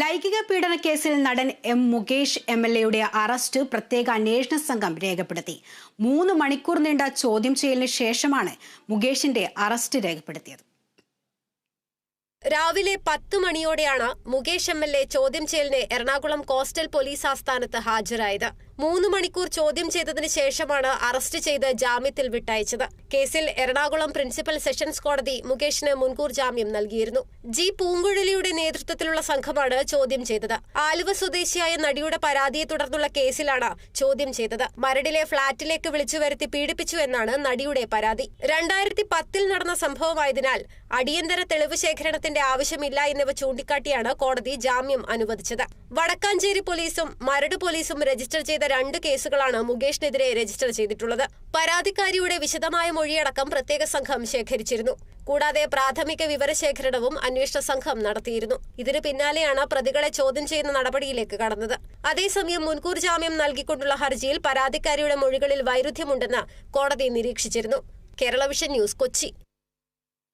ലൈംഗിക പീഡന കേസിൽ നടൻ എം മുകേഷ് എം എൽ എയുടെ അറസ്റ്റ് പ്രത്യേക അന്വേഷണ സംഘം രേഖപ്പെടുത്തി. മൂന്ന് മണിക്കൂർ നീണ്ട ചോദ്യം ചെയ്യലിന് ശേഷമാണ് മുകേഷിന്റെ അറസ്റ്റ് രേഖപ്പെടുത്തിയത്. രാവിലെ പത്ത് മണിയോടെയാണ് മുകേഷ് എം എൽ എ ചോദ്യം ചെയ്യലിന് എറണാകുളം കോസ്റ്റൽ പോലീസ് ആസ്ഥാനത്ത് ഹാജരായത്. മൂന്ന് മണിക്കൂർ ചോദ്യം ചെയ്തതിനു ശേഷമാണ് അറസ്റ്റ് ചെയ്ത് ജാമ്യത്തിൽ വിട്ടയച്ചത്. കേസിൽ എറണാകുളം പ്രിൻസിപ്പൽ സെഷൻസ് കോടതി മുകേഷിന് മുൻകൂർ ജാമ്യം നൽകിയിരുന്നു. ജി പൂങ്കുഴലിയുടെ നേതൃത്വത്തിലുള്ള സംഘമാണ് ചോദ്യം ചെയ്തത്. ആലുവ സ്വദേശിയായ നടിയുടെ പരാതിയെ തുടർന്നുള്ള കേസിലാണ് ചോദ്യം ചെയ്തത്. മരടിലെ ഫ്ളാറ്റിലേക്ക് വിളിച്ചു വരുത്തി പീഡിപ്പിച്ചു എന്നാണ് നടിയുടെ പരാതി. രണ്ടായിരത്തി പത്തിൽ നടന്ന സംഭവമായതിനാൽ അടിയന്തര തെളിവ് ശേഖരണത്തിന്റെ ആവശ്യമില്ല എന്നിവ ചൂണ്ടിക്കാട്ടിയാണ് കോടതി ജാമ്യം അനുവദിച്ചത്. വടക്കാഞ്ചേരി പോലീസും മരട് പോലീസും രജിസ്റ്റർ ചെയ്ത രണ്ട് കേസുകളാണ് മുകേഷിനെതിരെ രജിസ്റ്റർ ചെയ്തിട്ടുള്ളത്. പരാതിക്കാരിയുടെ വിശദമായ മൊഴിയടക്കം പ്രത്യേക സംഘം ശേഖരിച്ചിരുന്നു. കൂടാതെ പ്രാഥമിക വിവരശേഖരണവും അന്വേഷണ സംഘം നടത്തിയിരുന്നു. ഇതിനു പിന്നാലെയാണ് പ്രതികളെ ചോദ്യം ചെയ്യുന്ന നടപടിയിലേക്ക് കടന്നത്. അതേസമയം മുൻകൂർ ജാമ്യം നൽകിക്കൊണ്ടുള്ള ഹർജിയിൽ പരാതിക്കാരിയുടെ മൊഴികളിൽ വൈരുദ്ധ്യമുണ്ടെന്ന് കോടതി നിരീക്ഷിച്ചിരുന്നു. Kerala vision news Kochi.